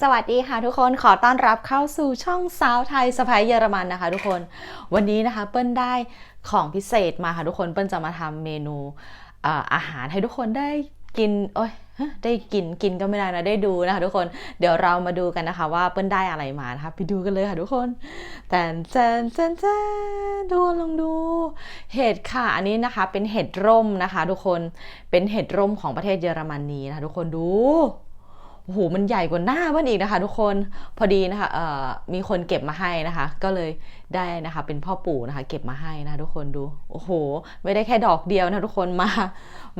สวัสดีค่ะทุกคนขอต้อนรับเข้าสู่ช่องสาวไทยสะพายเยอรมันนะคะ ทุกคนวันนี้นะคะเปิ้ลได้ของพิเศษมาค่ะทุกคนเปิ้ลจะมาทำเมนูอาหารให้ทุกคนได้กินโอ้ยได้กินกินก็ไม่ได้นะได้ดูนะคะทุกคนเดี๋ยวเรามาดูกันนะคะ ว่าเปิ้ลได้อะไรมานะคะไปดูกันเลยค่ะทุกคนแต่แจนแจนแจนดูลองดู เห็ดค่ะอันนี้นะคะเป็นเห็ดร่มนะคะ ทุกคนเป็นเห็ดร่มของประเทศเยอรมนีนะคะ ทุกคนดู โอ้โหมันใหญ่กว่าหน้าเพื่อนอีกนะคะ ทุกคนพอดีนะคะมีคนเก็บมาให้นะคะ ก็เลยได้นะคะ เป็นพ่อปู่นะคะ เก็บมาให้นะคะทุกคนดู โอ้โห ไม่ได้แค่ดอกเดียวนะทุกคนมา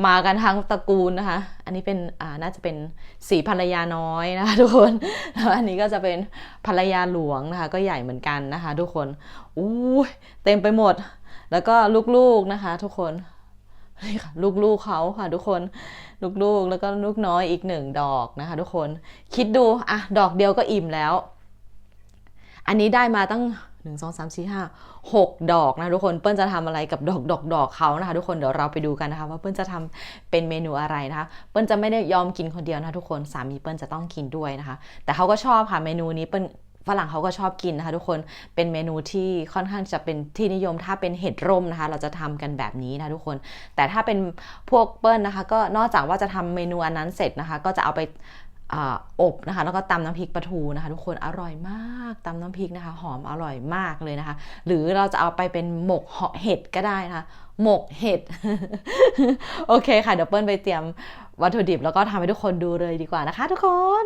มากันทั้งตระกูลนะคะ อันนี้เป็นน่าจะเป็นสีภรรยาน้อยนะคะทุกคนแล้วอันนี้ก็จะเป็นภรรยาหลวงนะคะ ก็ใหญ่เหมือนกันนะคะ ทุกคนอู้เต็มไปหมด แล้วก็ลูกๆนะคะ ทุกคน นี่ค่ะลูกๆเขาค่ะ ทุกคนลูกๆแล้วก็ลูกน้อยอีกหนึ่งดอกนะคะ ทุกคนคิดดูอะดอกเดียวก็อิ่มแล้ว อันนี้ได้มาตั้งหนึ่งสองสามสี่ห้าหกดอกนะทุกคนเปิ้ลจะทำอะไรกับดอกดอกดอกเขานะคะ ทุกคนเดี๋ยวเราไปดูกันนะคะว่าเปิ้ลจะทำเป็นเมนูอะไรนะคะเปิ้ลจะไม่ได้ยอมกินคนเดียวนะคะทุกคนสามีเปิ้ลจะต้องกินด้วยนะคะ แต่เขาก็ชอบค่ะเมนูนี้เปิ้ล ฝรั่งเขาก็ชอบกินนะคะทุกคนเป็นเมนูที่ค่อนข้างจะเป็นที่นิยมถ้าเป็นเห็ดร่มนะคะ เราจะทำกันแบบนี้นะคะทุกคน แต่ถ้าเป็นพวกเปิ้ลนะคะ ก็นอกจากว่าจะทำเมนูอันนั้นเสร็จนะคะ ก็จะเอาไปอาอบนะคะแล้วก็ตำน้ำพริกปลาทูนะคะ ทุกคนอร่อยมากตำน้ำพริกนะคะ หอมอร่อยมากเลยนะคะ หรือเราจะเอาไปเป็นหมกเห็ดก็ได้นะคะหมกเห็ดโอเคค่ะเดี๋ยวเปิ้ลไปเตรียมวัตถุดิบแล้วก็ทำให้ทุกคนดูเลยดีกว่านะคะ ทุกคน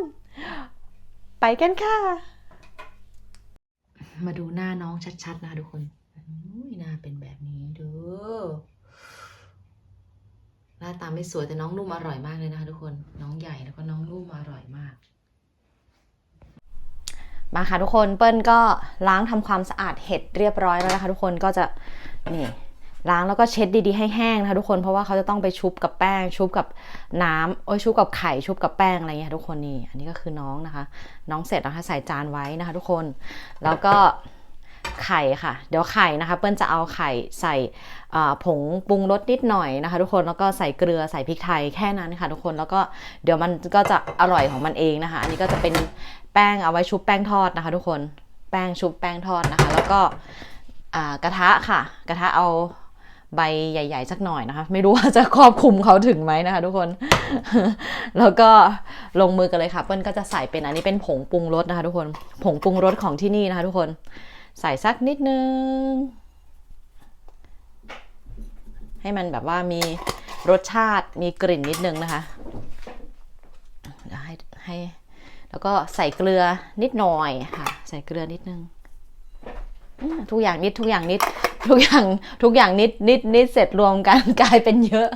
ไปกันค่ะ มาดูหน้าน้องชัดๆ นะทุกคนอุ้ยหน้าเป็นแบบนี้ดูหน้าตาไม่สวยแต่น้องนุ่มอร่อยมากเลยนะคะทุกคน น้องใหญ่แล้วก็น้องนุ่มอร่อยมาก มาค่ะทุกคนเปิ้ลก็ล้างทำความสะอาดเห็ดเรียบร้อยแล้วนะคะทุกคนก็จะนี่ ล้างแล้วก็เช็ดดีๆให้แห้งนะคะทุกคนเพราะว่าเขาจะต้องไปชุบกับแป้ง ชุบกับน้ำโอ้ยชุบกับไข่ชุบกับแป้งอะไรเงี้ยทุกคนนี่อันนี้ก็คือน้องนะคะ น้องเสร็จนะคะใส่จานไว้นะคะ ทุกคนแล้วก็ไข่ค่ะ เดี๋ยวไข่นะคะ เปิ้ลจะเอาไข่ใส่ผงปรุงรสนิดหน่อยนะคะ ทุกคนแล้วก็ใส่เกลือใส่พริกไทยแค่นั้นค่ะ ทุกคนแล้วก็เดี๋ยวมันก็จะอร่อยของมันเองนะคะ อันนี้ก็จะเป็นแป้งเอาไว้ชุบแป้งทอดนะคะ ทุกคนแป้งชุบแป้งทอดนะคะ แล้วก็กระทะค่ะ กระทะเอา ใบใหญ่ๆสักหน่อยนะคะ ไม่รู้ว่าจะครอบคลุมเขาถึงไหมนะคะทุกคน แล้วก็ลงมือกันเลยค่ะเปิ้ลก็จะใส่เป็นอันนี้เป็นผงปรุงรสนะคะ ทุกคนผงปรุงรสของที่นี่นะคะ ทุกคนใส่สักนิดนึง ให้มันแบบว่ามีรสชาติมีกลิ่นนิดนึงนะคะเดี๋ยวให้ให้แล้วก็ใส่เกลือนิดหน่อยค่ะ ใส่เกลือนิดนึงทุกอย่างนิดทุกอย่างนิด ทุกอย่างทุกอย่างนิดนิดนิดเสร็จรวมกันกลายเป็นเยอะ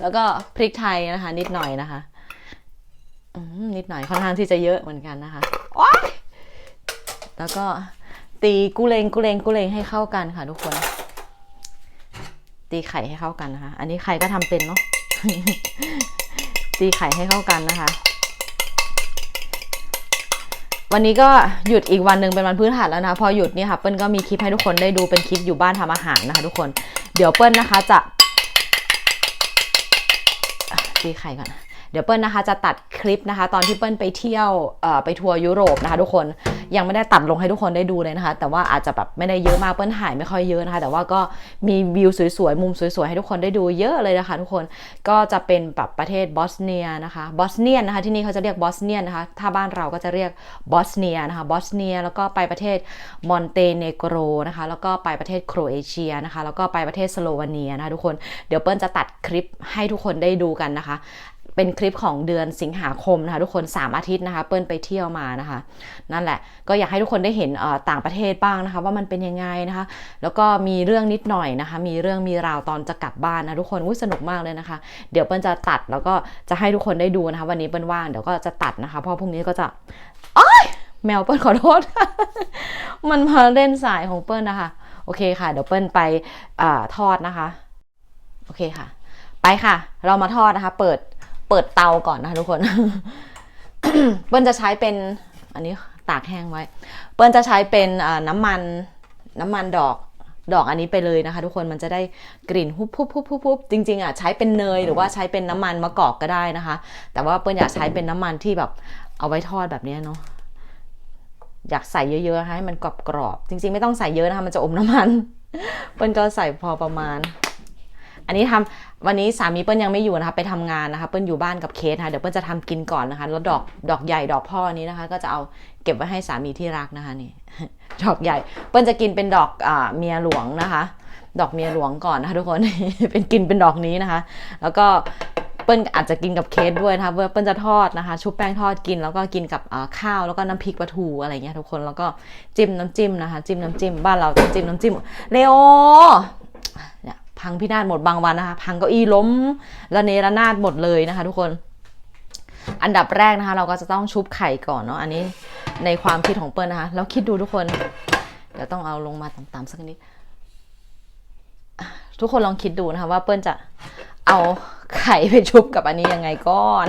แล้วก็พริกไทยนะคะ นิดหน่อยนะคะนิดหน่อยค่อนข้างที่จะเยอะเหมือนกันนะคะแล้วก็ตีกุเลงกุเลงกุเลงให้เข้ากันค่ะ ทุกคน ตีไข่ให้เข้ากันนะคะ อันนี้ใครก็ทำเป็นเนาะตีไข่ให้เข้ากันนะคะ วันนี้ก็หยุดอีกวันหนึ่งเป็นวันพื้นฐานแล้วนะ พอหยุดนี่ค่ะเปิ้ลก็มีคลิปให้ทุกคนได้ดูเป็นคลิปอยู่บ้านทำอาหารนะคะทุกคน เดี๋ยวเปิ้ลนะคะจะตีไข่ก่อนเดี๋ยวเปิ้ลนะคะจะตัดคลิปนะคะ ตอนที่เปิ้ลไปเที่ยวไปทัวร์ยุโรปนะคะ ทุกคน ยังไม่ได้ตัดลงให้ทุกคนได้ดูเลยนะคะ แต่ว่าอาจจะแบบไม่ได้เยอะมากเปิ้ลถ่ายไม่ค่อยเยอะนะคะ แต่ว่าก็มีวิวสวยๆมุมสวยๆให้ทุกคนได้ดูเยอะเลยนะคะทุกคนก็จะเป็นแบบประเทศบอสเนียนะคะบอสเนียนนะคะที่นี่เขาจะเรียกบอสเนียนนะคะถ้าบ้านเราก็จะเรียกบอสเนียนะคะบอสเนียแล้วก็ไปประเทศมอนเตเนโกรนะคะแล้วก็ไปประเทศโครเอเชียนะคะแล้วก็ไปประเทศสโลวาเนียนะคะทุกคนเดี๋ยวเปิ้ลจะตัดคลิปให้ทุกคนได้ดูกันนะคะ เป็นคลิปของเดือนสิงหาคมนะคะทุกคน 3 อาทิตย์นะคะเปิ้ลไปเที่ยวมานะคะ นั่นแหละก็อยากให้ทุกคนได้เห็นต่างประเทศบ้างนะคะ ว่ามันเป็นยังไงนะคะ แล้วก็มีเรื่องนิดหน่อยนะคะ มีเรื่องมีราวตอนจะกลับบ้านนะทุกคนอุ้ยสนุกมากเลยนะคะ เดี๋ยวเปิ้ลจะตัดแล้วก็จะให้ทุกคนได้ดูนะคะ วันนี้เปิ้ลว่างเดี๋ยวก็จะตัดนะคะเพราะพรุ่งนี้ก็จะอ้ยแมวเปิ้ลขอโทษ มันมาเล่นสายของเปิ้ลนะคะ โอเคค่ะ เดี๋ยวเปิ้ลไปอทอดนะคะ โอเคค่ะ ไปค่ะ เรามาทอดนะคะ เปิด เปิดเตาก่อนนะคะทุกคน เปิ้ลจะใช้เป็น อันนี้ตากแห้งไว้ เปิ้ลจะใช้เป็นน้ำมันน้ำมันดอกดอกอันนี้ไปเลยนะคะ ทุกคนมันจะได้กลิ่นฮุบฮุบฮุบฮุบฮุบจริงๆอะใช้เป็นเนยหรือว่าใช้เป็นน้ำมันมะกอกก็ได้นะคะ แต่ว่าเปิ้ลอยากใช้เป็นน้ำมันที่แบบเอาไว้ทอดแบบนี้เนาะอยากใส่เยอะๆให้มันกรอบๆจริง ๆ ไม่ต้องใส่เยอะนะคะมันจะอมน้ำมันเปิ้ลก็ใส่พอประมาณ อันนี้ทำ วันนี้สามีเปิ้ลยังไม่อยู่นะคะไปทำงานนะคะเปิ้ลอยู่บ้านกับเคสนะคะเดี๋ยวเปิ้ลจะทำกินก่อนนะคะ แล้วดอกดอกใหญ่ดอกพ่อนี้นะคะ ก็จะเอาเก็บไว้ให้สามีที่รักนะคะนี่ดอกใหญ่ เปิ้ลจะกินเป็นดอกอ่าเมียหลวงนะคะ ดอกเมียหลวงก่อนนะคะทุกคนเป็นกินเป็นดอกนี้นะคะ แล้วก็เปิ้ลอาจจะกินกับเคสด้วยนะคะเปิ้ลจะทอดนะคะ ชุบแป้งทอดกินแล้วก็กินกับอ่าข้าวแล้วก็น้ำพริกปลาทูอะไรเงี้ยทุกคนแล้วก็จิ้มน้ำจิ้มนะคะ จิ้มน้ำจิ้มบ้านเราจิ้มน้ำจิ้มเลโอเนี่ย พังพินาศหมดบางวันนะคะ พังเก้าอี้ล้มระเนระนาดหมดเลยนะคะ ทุกคน อันดับแรกนะคะ เราก็จะต้องชุบไข่ก่อนเนาะอันนี้ในความคิดของเปิ้ลนะคะ แล้วคิดดูทุกคนเดี๋ยวต้องเอาลงมาต่ำๆสักนิดทุกคนลองคิดดูนะคะ ว่าเปิ้ลจะเอาไข่ไปชุบกับอันนี้ยังไงก้อน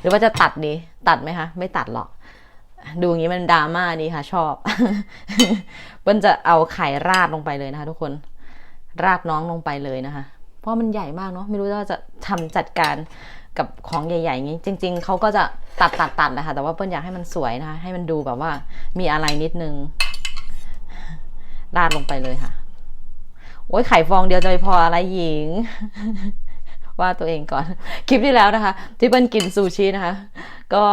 หรือว่าจะตัดดีตัดไหมคะ ไม่ตัดหรอก ดูอย่างนี้มันดราม่าดีค่ะ ชอบ เปิ้ลจะเอาไข่ราดลงไปเลยนะคะ ทุกคน ราดน้องลงไปเลยนะคะ เพราะมันใหญ่มากเนาะไม่รู้ว่าจะทำจัดการกับของใหญ่ๆอย่างนี้ จริง ๆเขาก็จะตัดตัดตัดนะคะแต่ว่าเปิ้ลอยากให้มันสวยนะคะให้มันดูแบบว่ามีอะไรนิดนึงราดลงไปเลยค่ะ โอ้ยไข่ฟองเดียวจะไปพออะไรหญิง ว่าตัวเองก่อน คลิปที่แล้วนะคะ ที่เปิ้ลกินซูชินะคะ ก็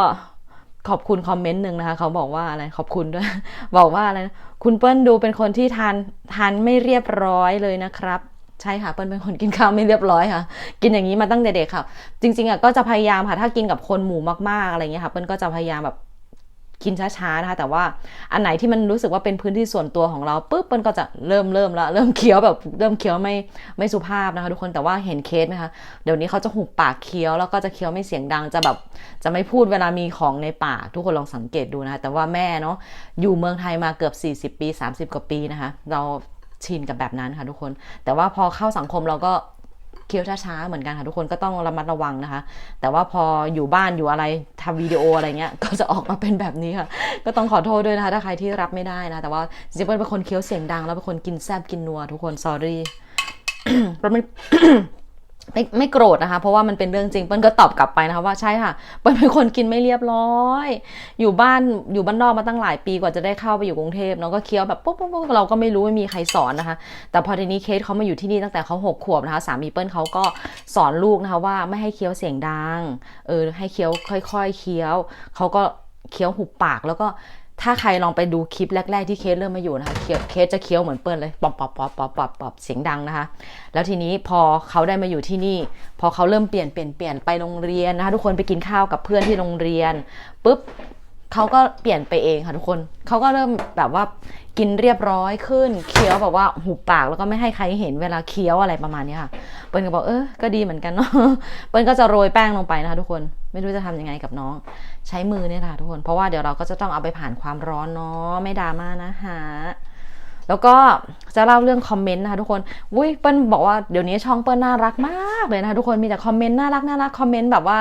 ขอบคุณคอมเมนต์หนึ่งนะคะเขาบอกว่าอะไรขอบคุณด้วย บอกว่าอะไรนะคุณเปิ้ลดูเป็นคนที่ทานทานไม่เรียบร้อยเลยนะครับ ใช่ค่ะเปิ้ลเป็นคนกินข้าวไม่เรียบร้อยค่ะ กินอย่างนี้มาตั้งแต่เด็กค่ะ จริงๆอะก็จะพยายามค่ะถ้ากินกับคนหมู่มากๆอะไรเงี้ยค่ะเปิ้ลก็จะพยายามแบบ กินช้าๆนะคะแต่ว่าอันไหนที่มันรู้สึกว่าเป็นพื้นที่ส่วนตัวของเราปุ๊บเปิ้ลก็จะเริ่มเริ่มแล้วเริ่มเคี้ยวแบบเริ่มเคี้ยวไม่ไม่สุภาพนะคะทุกคนแต่ว่าเห็นเคสไหมคะเดี๋ยวนี้เขาจะหุบปากเคี้ยวแล้วก็จะเคี้ยวไม่เสียงดังจะแบบจะไม่พูดเวลามีของในปากทุกคนลองสังเกตดูนะคะแต่ว่าแม่เนาะอยู่เมืองไทยมาเกือบ 40 ปี 30 กว่าปีนะคะ เราชินกับแบบนั้นค่ะทุกคน แต่ว่าพอเข้าสังคมเราก็ เคี้ยวช้าๆเหมือนกันค่ะทุกคนก็ต้องระมัดระวังนะคะ แต่ว่าพออยู่บ้านอยู่อะไรทำวิดีโออะไรเงี้ยก็จะออกมาเป็นแบบนี้ค่ะ ก็ต้องขอโทษด้วยนะคะ ถ้าใครที่รับไม่ได้นะ แต่ว่าจริงๆเป็นคนเคี้ยวเสียงดัง แล้วเป็นคนกินแซบกินนัวทุกคน sorry เพราะมัน ไม่ไม่โกรธนะคะ เพราะว่ามันเป็นเรื่องจริงเปิ้ลก็ตอบกลับไปนะคะว่าใช่ค่ะเปิ้ลเป็นคนกินไม่เรียบร้อย อยู่บ้านอยู่บ้านนอกมาตั้งหลายปีกว่าจะได้เข้าไปอยู่กรุงเทพเนาะก็เคี้ยวแบบปุ๊บปุ๊บปุ๊บเราก็ไม่รู้ไม่มีใครสอนนะคะ แต่พอทีนี้เคสเขามาอยู่ที่นี่ตั้งแต่เขาหกขวบนะคะสามีเปิ้ลเขาก็สอนลูกนะคะว่าไม่ให้เคี้ยวเสียงดังเออให้เคี้ยวค่อย ๆ เคี้ยวเขาก็เคี้ยวหุบปากแล้วก็ ถ้าใครลองไปดูคลิปแรก ๆ ที่เคสเริ่มมาอยู่นะคะเคสจะเคี้ยวเหมือนเปิ้ลเลยปอบปอบปอบปอบปอบปอบเสียงดังนะคะ แล้วทีนี้พอเขาได้มาอยู่ที่นี่ พอเขาเริ่มเปลี่ยนเปลี่ยนเปลี่ยนไปโรงเรียนนะคะทุกคนไปกินข้าวกับเพื่อนที่โรงเรียนปุ๊บเขาก็เปลี่ยนไปเองค่ะทุกคนเขาก็เริ่มแบบว่ากินเรียบร้อยขึ้นเคี้ยวแบบว่าหุบปากแล้วก็ไม่ให้ใครเห็นเวลาเคี้ยวอะไรประมาณนี้ค่ะเปิ้ลก็บอกเออก็ดีเหมือนกันเนาะเปิ้ลก็จะโรยแป้งลงไปนะคะทุกคนไม่รู้จะทำยังไงกับน้อง ใช้มือเนี่ยค่ะทุกคน เพราะว่าเดี๋ยวเราก็จะต้องเอาไปผ่านความร้อนเนาะไม่ดราม่านะฮะแล้วก็จะเล่าเรื่องคอมเมนต์นะคะทุกคนอุ้ยเปิ้ลบอกว่าเดี๋ยวนี้ช่องเปิ้ลน่ารักมากเลยนะคะทุกคนมีแต่คอมเมนต์น่ารักน่ารักคอมเมนต์แบบว่า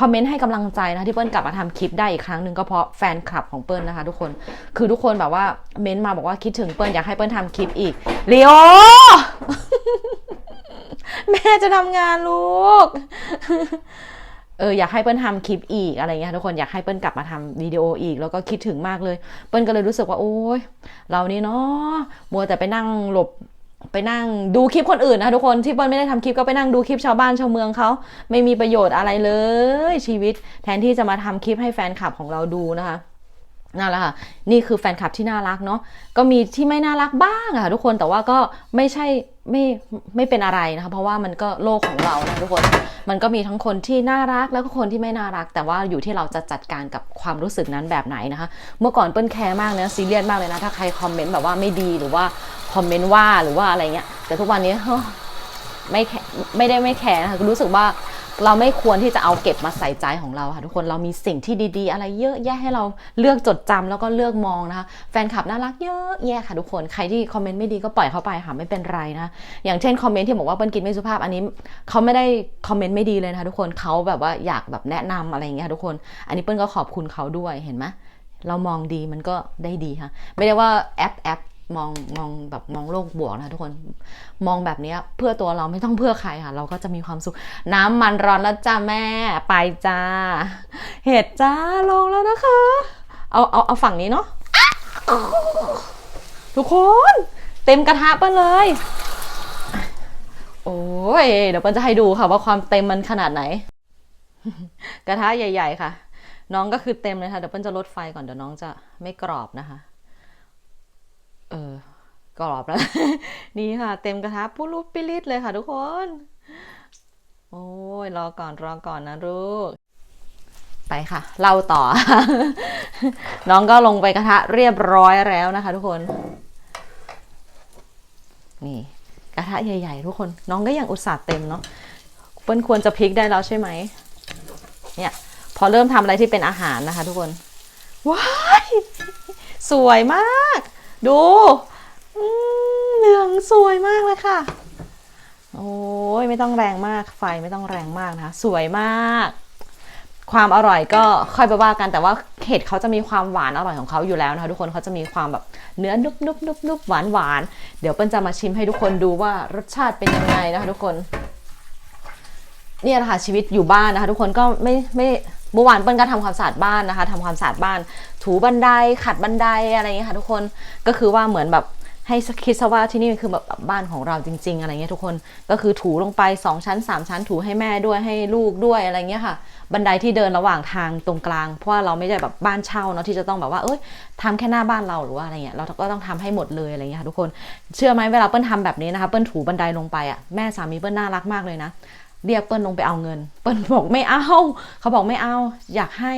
คอมเมนต์ให้กำลังใจนะคะที่เปิ้ลกลับมาทำคลิปได้อีกครั้งหนึ่งก็เพราะแฟนคลับของเปิ้ลนะคะทุกคนคือทุกคนแบบว่าเม้นต์มาบอกว่าคิดถึงเปิ้ลอยากให้เปิ้ลทำคลิปอีกเลโอแม่จะทำงานลูก เอออยากให้เปิ้ลทำคลิปอีกอะไรเงี้ยทุกคนอยากให้เปิ้ลกลับมาทำวิดีโออีก แล้วก็คิดถึงมากเลย เปิ้ลก็เลยรู้สึกว่าโอ๊ยเรานี่เนาะมัวแต่ไปนั่งหลบไปนั่งดูคลิปคนอื่นนะคะทุกคนที่เปิ้ลไม่ได้ทำคลิปก็ไปนั่งดูคลิปชาวบ้านชาวเมืองเขาไม่มีประโยชน์อะไรเลยชีวิต แทนที่จะมาทำคลิปให้แฟนคลับของเราดูนะคะ นั่นแหละค่ะ นี่คือแฟนคลับที่น่ารักเนาะ ก็มีที่ไม่น่ารักบ้างอะค่ะทุกคน แต่ว่าก็ไม่ใช่ไม่ไม่เป็นอะไรนะคะ เพราะว่ามันก็โลกของเรานะทุกคน มันก็มีทั้งคนที่น่ารักแล้วก็คนที่ไม่น่ารัก แต่ว่าอยู่ที่เราจะจัดการกับความรู้สึกนั้นแบบไหนนะคะ เมื่อก่อนเปิ้ลแคร์มากนะซีเรียสมากเลยนะ ถ้าใครคอมเมนต์แบบว่าไม่ดีหรือว่าคอมเมนต์ว่าหรือว่าอะไรเงี้ย แต่ทุกวันนี้ไม่แคไม่ได้ไม่แคร์นะคะรู้สึกว่า เราไม่ควรที่จะเอาเก็บมาใส่ใจของเราค่ะทุกคนเรามีสิ่งที่ดีๆ อะไรเยอะแยะให้เราเลือกจดจำแล้วก็เลือกมองนะคะแฟนคลับน่ารักเยอะแยะค่ะทุกคนใครที่คอมเมนต์ไม่ดีก็ปล่อยเข้าไปค่ะไม่เป็นไรนะอย่างเช่นคอมเมนต์ที่บอกว่าเปิ้ลกินไม่สุภาพอันนี้เขาไม่ได้คอมเมนต์ไม่ดีเลยนะคะทุกคนเขาแบบว่าอยากแบบแนะนำอะไรอย่างเงี้ยทุกคน อันนี้เปิ้ลก็ขอบคุณเขาด้วยเห็นไหมเรามองดีมันก็ได้ดีค่ะ ไม่ได้ว่าแอปแอป มองมองแบบมองโลกบวกนะทุกคนมองแบบนี้เพื่อตัวเราไม่ต้องเพื่อใครค่ะ เราก็จะมีความสุข น้ำมันร้อนแล้วจ้าแม่ไปจ้า เห็ดจ้าลงแล้วนะคะ เอาเอาเอาฝั่งนี้เนาะทุกคน เต็มกระทะเปิ้ลเลย โอ้ยเดี๋ยวเปิ้ลจะให้ดูค่ะว่าความเต็มมันขนาดไหน กระทะใหญ่ ๆ ค่ะ น้องก็คือเต็มเลยค่ะเดี๋ยวเปิ้ลจะลดไฟก่อนเดี๋ยวน้องจะไม่กรอบนะคะ เออกรอบแล้ว นี่ค่ะ เต็มกระทะปุ๊ลุปิลิตเลยค่ะทุกคน โอ้ยรอก่อนรอก่อนนะลูก ไปค่ะเล่าต่อ น้องก็ลงไปกระทะเรียบร้อยแล้วนะคะ ทุกคน นี่ กระทะใหญ่ ๆ ทุกคน น้องก็ยังอุตส่าห์เต็มเนาะเปิ้ลควรจะพลิกได้แล้วใช่ไหม เนี่ย พอเริ่มทำอะไรที่เป็นอาหารนะคะ ทุกคน ว้าย สวยมาก ดูเหลืองสวยมากเลยค่ะ โอ้ยไม่ต้องแรงมาก ไฟไม่ต้องแรงมากนะ สวยมาก ความอร่อยก็ค่อยไปว่ากันแต่ว่าเห็ดเขาจะมีความหวานอร่อยของเขาอยู่แล้วนะคะ ทุกคนเขาจะมีความแบบเนื้อนุบนุบนุบนุบหวานหวานเดี๋ยวเปิ้ลจะมาชิมให้ทุกคนดูว่ารสชาติเป็นยังไงนะคะ ทุกคน เนี่ยแหละค่ะชีวิตอยู่บ้านนะคะ ทุกคนก็ไม่ไม่ เมื่อวานเปิ้ลก็ทำความสะอาดบ้านนะคะทำความสะอาดบ้าน ถูบันไดขัดบันไดอะไรอย่างเงี้ยค่ะทุกคนก็คือว่าเหมือนแบบให้คิดซะว่าที่นี่คือแบบบ้านของเราจริง ๆ อะไรเงี้ยทุกคนก็คือถูลงไป 2 ชั้น 3 ชั้น ถูให้แม่ด้วยให้ลูกด้วยอะไรเงี้ยค่ะ บันไดที่เดินระหว่างทางตรงกลาง เพราะว่าเราไม่ได้แบบบ้านเช่าเนาะที่จะต้องแบบว่าเอ้ยทำแค่หน้าบ้านเราหรือว่าอะไรเงี้ยเราก็ต้องทำให้หมดเลยอะไรเงี้ยค่ะทุกคนเชื่อไหมเวลาเปิ้ลทำแบบนี้นะคะเปิ้ลถูบันไดลงไปอะแม่สามีเปิ้ลน่ารักมากเลยนะ เรียกเปิ้ลลงไปเอาเงิน เปิ้ลบอกไม่เอาเขาบอกไม่เอาอยากให้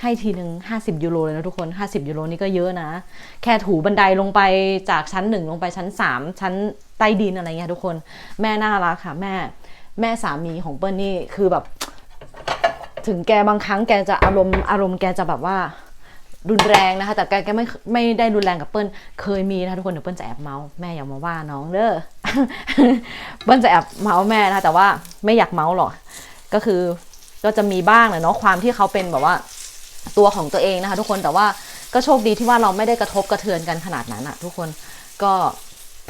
ให้ทีหนึ่ง50 ยูโรเลยนะทุกคน 50 ยูโรนี่ก็เยอะนะ แค่ถูบันไดลงไปจากชั้นหนึ่งลงไปชั้น 3 ชั้นใต้ดินอะไรเงี้ยทุกคนแม่น่ารักค่ะ แม่แม่สามีของเปิ้ลนี่คือแบบ ถึงแกบางครั้งแกจะอารมณ์อารมณ์แกจะแบบว่า รุนแรงนะคะ แต่แกแกไม่ไม่ได้รุนแรงกับเปิ้ลเคยมีนะคะทุกคนเดี๋ยวเปิ้ลจะแอบเมาส์แม่อย่ามาว่าน้องเด้อเปิ้ลจะแอบเมาส์แม่นะคะแต่ว่าไม่อยากเมาส์หรอกก็คือก็จะมีบ้างแหละเนาะความที่เขาเป็นแบบว่าตัวของตัวเองนะคะ ทุกคนแต่ว่าก็โชคดีที่ว่าเราไม่ได้กระทบกระเทือนกันขนาดนั้นอะทุกคนก็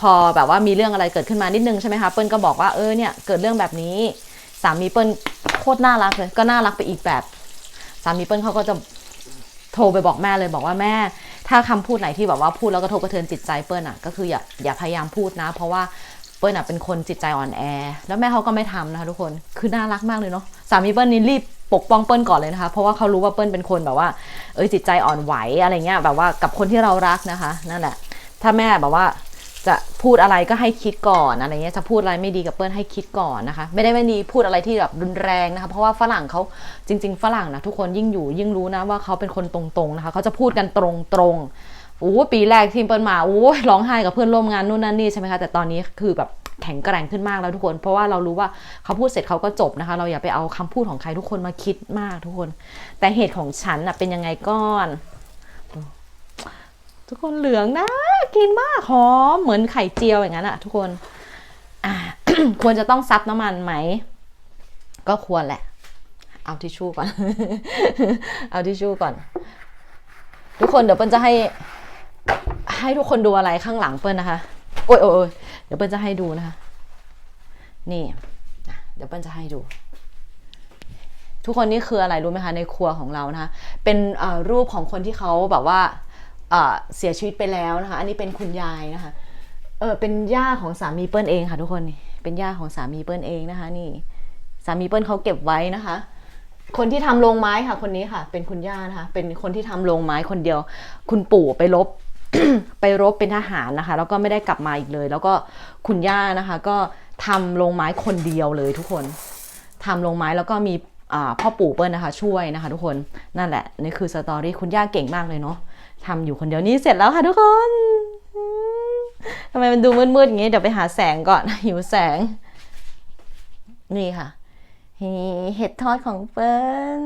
พอแบบว่ามีเรื่องอะไรเกิดขึ้นมานิดนึงใช่ไหมคะเปิ้ลก็บอกว่าเออเนี่ยเกิดเรื่องแบบนี้ สามีเปิ้ลโคตรน่ารักเลย ก็น่ารักไปอีกแบบ สามีเปิ้ลเขาก็จะ โทรไปบอกแม่เลยบอกว่าแม่ ถ้าคำพูดไหนที่แบบว่าพูดแล้วกระทบกระเทือนจิตใจเปิ้ลอะก็คืออย่าอย่าพยายามพูดนะ เพราะว่าเปิ้ลอะเป็นคนจิตใจอ่อนแอ แล้วแม่เขาก็ไม่ทำนะคะทุกคนคือน่ารักมากเลยเนาะสามีเปิ้ลนี่รีบปกป้องเปิ้ลก่อนเลยนะคะ เพราะว่าเขารู้ว่าเปิ้ลเป็นคนแบบว่า เอ้ยจิตใจอ่อนไหวอะไรเงี้ยแบบว่ากับคนที่เรารักนะคะ นั่นแหละ ถ้าแม่แบบว่า จะพูดอะไรก็ให้คิดก่อนอะไรเงี้ยจะพูดอะไรไม่ดีกับเปิ้ลให้คิดก่อนนะคะ ไม่ได้ไม่ดีพูดอะไรที่แบบรุนแรงนะคะ เพราะว่าฝรั่งเขาจริง ๆ ฝรั่งนะทุกคนยิ่งอยู่ยิ่งรู้นะว่าเขาเป็นคนตรงๆนะคะเขาจะพูดกันตรงๆโอ้ปีแรกที่เปิ้ลมาโอ้ร้องไห้กับเพื่อนร่วมงานนู่นนั่นนี่ใช่ไหมคะแต่ตอนนี้คือแบบแข็งแกร่งขึ้นมากแล้วทุกคน เพราะว่าเรารู้ว่าเขาพูดเสร็จเขาก็จบนะคะ เราอย่าไปเอาคำพูดของใครทุกคนมาคิดมากทุกคน แต่เหตุของฉันนะเป็นยังไงก่อน ทุกคนเหลืองนะกินมากหอมเหมือนไข่เจียวอย่างนั้นอะทุกคนอ่าควรจะต้องซับน้ำมันไหม ก็ควรแหละ เอาทิชชู่ก่อน เอาทิชชู่ก่อน ทุกคนเดี๋ยวเปิ้ลจะให้ ให้ทุกคนดูอะไรข้างหลังเปิ้ลนะคะ โอ้ยโอยโอยเดี๋ยวเปิ้ลจะให้ดูนะคะ นี่ เดี๋ยวเปิ้ลจะให้ดูทุกคนนี่คืออะไรรู้ไหมคะในครัวของเรานะคะเป็นรูปของคนที่เขาแบบว่า เสียชีวิตไปแล้วนะคะ อันนี้เป็นคุณยายนะคะ เออเป็นย่าของสามีเปิ้ลเองค่ะทุกคน เป็นย่าของสามีเปิ้ลเองนะคะ นี่ สามีเปิ้ลเขาเก็บไว้นะคะ คนที่ทำโรงไม้ค่ะ คนนี้ค่ะ เป็นคุณย่านะคะ เป็นคนที่ทำโรงไม้คนเดียว คุณปู่ไปรบไปรบเป็นทหารนะคะ แล้วก็ไม่ได้กลับมาอีกเลย แล้วก็คุณย่านะคะ ก็ทำโรงไม้คนเดียวเลยทุกคนทำโรงไม้แล้วก็มีพ่อปู่เปิ้ลนะคะ ช่วยนะคะ ทุกคนนั่นแหละนี่คือสตอรี่คุณย่าเก่งมากเลยเนาะ ทำอยู่คนเดียวนี่เสร็จแล้วค่ะทุกคนทำไมมันดูมืดๆอย่างงี้เดี๋ยวไปหาแสงก่อน หิวแสง นี่ค่ะเห็ดทอดของเปิ้ล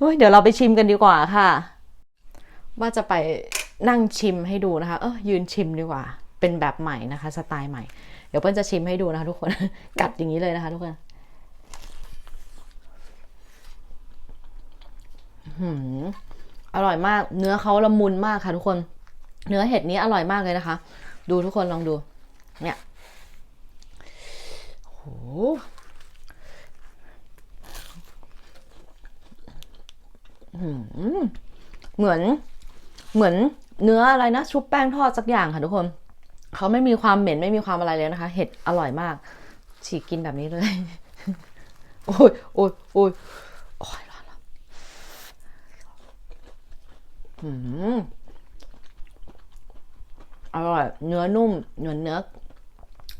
อุ๊ยเดี๋ยวเราไปชิมกันดีกว่าค่ะ ว่าจะไปนั่งชิมให้ดูนะคะ เออยืนชิมดีกว่า เป็นแบบใหม่นะคะ สไตล์ใหม่ เดี๋ยวเปิ้ลจะชิมให้ดูนะคะทุกคน กัดอย่างนี้เลยนะคะ ทุกคนหือ อร่อยมาก เนื้อเขาละมุนมากค่ะทุกคน เนื้อเห็ดนี้อร่อยมากเลยนะคะ ดูทุกคนลองดู เนี่ยโหเหมือน เหมือนเนื้ออะไรนะ ชุบแป้งทอดสักอย่างค่ะทุกคน เขาไม่มีความเหม็นไม่มีความอะไรเลยนะคะ เห็ดอร่อยมาก ฉีกกินแบบนี้เลย โอ้ยโอ้ยโอ้ยโอร่อย เนื้อนุ่มเนื้อเนื้อ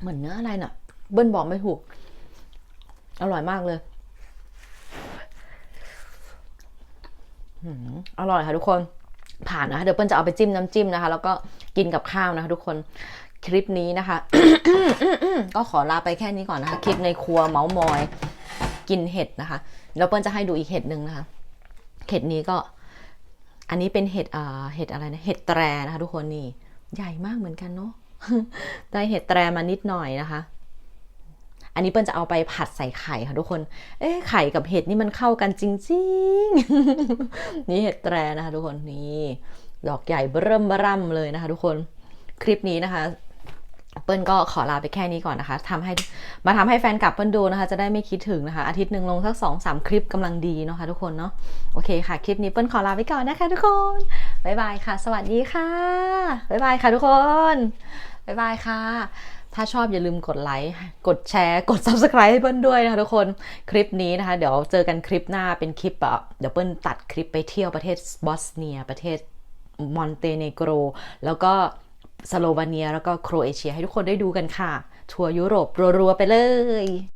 เหมือนเนื้ออะไรน่ะ เบิ้ลบอกไม่ถูก อร่อยมากเลยอืมอร่อยค่ะทุกคน ผ่านนะคะ เดี๋ยวเปิ้ลจะเอาไปจิ้มน้ำจิ้มนะคะ แล้วก็กินกับข้าวนะคะทุกคน คลิปนี้นะคะ ก็ขอลาไปแค่นี้ก่อนนะคะ คลิปในครัวเมาส์มอย กินเห็ดนะคะ แล้วเปิ้ลจะให้ดูอีกเห็ดหนึ่งนะคะ เห็ดนี้ก็ อันนี้เป็นเห็ดเห็ดอะไรนะ เห็ดแตรนะคะทุกคนนี่ใหญ่มากเหมือนกันเนาะ ได้เห็ดแตรมานิดหน่อยนะคะ อันนี้เปิ้ลจะเอาไปผัดใส่ไข่ค่ะทุกคน เอ๊ไข่กับเห็ดนี่มันเข้ากันจริงๆ นี่เห็ดแตรนะคะทุกคนนี่ ดอกใหญ่เบิ่มเบร่ำเลยนะคะทุกคน คลิปนี้นะคะ เปิ้ลก็ขอลาไปแค่นี้ก่อนนะคะทำให้มาทำให้แฟนกลับเปิ้ลดูนะคะ จะได้ไม่คิดถึงนะคะ อาทิตย์หนึ่งลงสักสองสามคลิปกำลังดีเนาะค่ะทุกคนเนาะโอเคค่ะ คลิปนี้เปิ้ลขอลาไปก่อนนะคะทุกคนบ๊ายบายค่ะ สวัสดีค่ะบ๊ายบายค่ะทุกคนบ๊ายบายค่ะ ถ้าชอบอย่าลืมกดไลค์กดแชร์กด subscribe ให้เปิ้ลด้วยนะคะทุกคนคลิปนี้นะคะ เดี๋ยวเจอกันคลิปหน้าเป็นคลิปแบบเดี๋ยวเปิ้ลตัดคลิปไปเที่ยวประเทศบอสเนีย ประเทศมอนเตเนโกรแล้วก็ สโลวาเนีย แล้วก็โครเอเชียให้ทุกคนได้ดูกันค่ะ ทัวร์ยุโรปรัวๆไปเลย